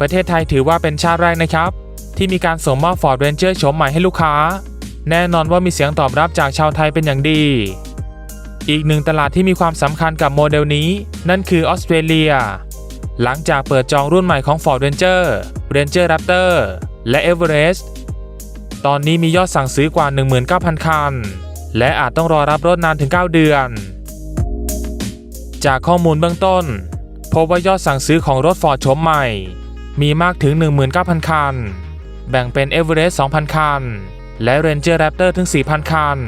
ประเทศไทยถือว่าเป็นชาติแรกนะครับ ที่มีการส่งมอบ Ford Ranger โฉมใหม่ให้ลูกค้า แน่นอนว่ามีเสียงตอบรับจากชาวไทยเป็นอย่างดี อีกหนึ่งตลาดที่มีความสำคัญกับโมเดลนี้ นั่นคือออสเตรเลีย หลังจากเปิดจองรุ่นใหม่ของ Ford Ranger Ranger Raptor และ Everest ตอนนี้มียอดสั่งซื้อกว่า 19,000 คัน และอาจต้องรอรับรถนานถึง 9 เดือน จากข้อมูลเบื้องต้น พบว่ายอดสั่งซื้อของรถ Ford โฉมใหม่ มีมากถึง 19,000 คัน แบ่งเป็น Everest 2,000 คัน และ Ranger Raptor ถึง 4,000 คัน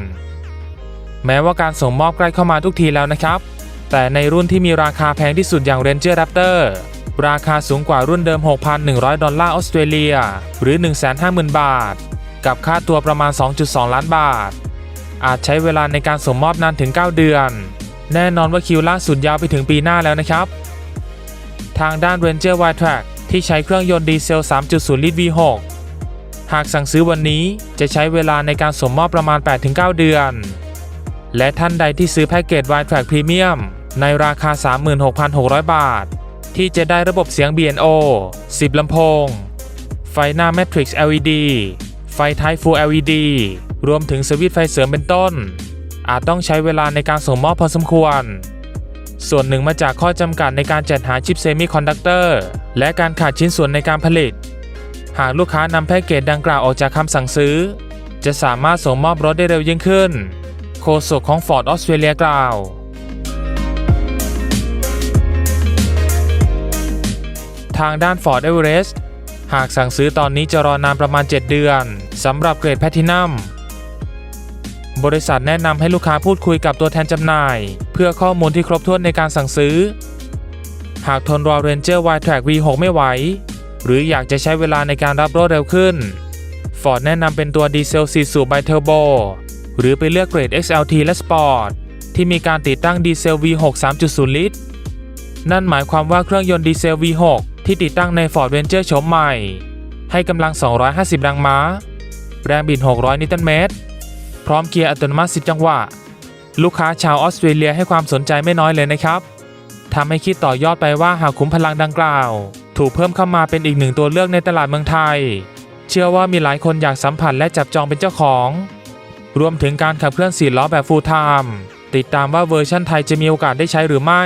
แม้ว่าการส่งมอบใกล้เข้ามาทุกทีแล้วนะครับ แต่ในรุ่นที่มีราคาแพงที่สุดอย่าง Ranger Raptor ราคาสูงกว่ารุ่นเดิม 6,100 ดอลลาร์ออสเตรเลีย หรือ 150,000 บาท กับค่าตัวประมาณ 2.2 ล้านบาท อาจใช้เวลาในการส่งมอบนานถึง 9 เดือน แน่นอนว่าคิวล่าสุดยาวไปถึงปีหน้าแล้วนะครับ ทางด้าน Ranger Y-Track ที่ใช้เครื่องยนต์ดีเซล 3.0 ลิตร V6 หากสั่งซื้อวันนี้จะใช้เวลาในการส่งมอบประมาณ 8-9 เดือน และท่านใดที่ซื้อแพ็กเกจ Y-Track Premium ในราคา 36,600 บาท ที่จะได้ระบบเสียง B&O 10 ลำโพง ไฟหน้า Matrix LED ไฟท้าย Full LED รวมถึงสวิตช์ไฟเสริมเป็นต้น อาจต้องใช้เวลาในการส่งมอบพอสมควร ส่วนหนึ่งมาจากข้อจำกัดในการจัดหาชิปเซมิคอนดักเตอร์และการขาดชิ้นส่วนในการผลิต หากลูกค้านำแพ็กเกจดังกล่าวออกจากคำสั่งซื้อ จะสามารถส่งมอบรถได้เร็วยิ่งขึ้น โฆษกของ Ford ออสเตรเลียกล่าว ทางด้าน Ford Everest หากสั่งซื้อตอนนี้จะรอนานประมาณ 7 เดือนสำหรับเกรดแพทินัม บริษัทแนะนำให้ลูกค้าพูดคุยกับตัวแทนจำหน่าย เพื่อข้อมูลที่ครบถ้วนในการสั่งซื้อ หากทนรอ Ranger Y-Track V6 ไม่ไหว หรืออยากจะใช้เวลาในการรับรถเร็วขึ้น Ford แนะนำเป็นตัวดีเซล4สูบไบเทอร์โบหรือไปเลือกเกรด XLT และ Sport ที่มีการติดตั้งดีเซล V6 3.0 ลิตร นั่นหมายความว่าเครื่องยนต์ดีเซล V6 ที่ติดตั้งใน Ford Ranger โฉมใหม่ ให้กำลัง 250 แรงม้า แรงบิด 600 นิวตันเมตร พร้อมเกียร์อัตโนมัติ10จังหวะ ลูกค้าชาวออสเตรเลียให้ความสนใจไม่น้อยเลยนะครับทำให้คิดต่อยอดไปว่าหากขุมพลังดังกล่าว ถูกเพิ่มเข้ามาเป็นอีกหนึ่งตัวเลือกในตลาดเมืองไทย เชื่อว่ามีหลายคนอยากสัมผัสและจับจองเป็นเจ้าของ รวมถึงการขับเคลื่อน4ล้อแบบ full time ติดตามว่าเวอร์ชั่นไทยจะมีโอกาสได้ใช้หรือไม่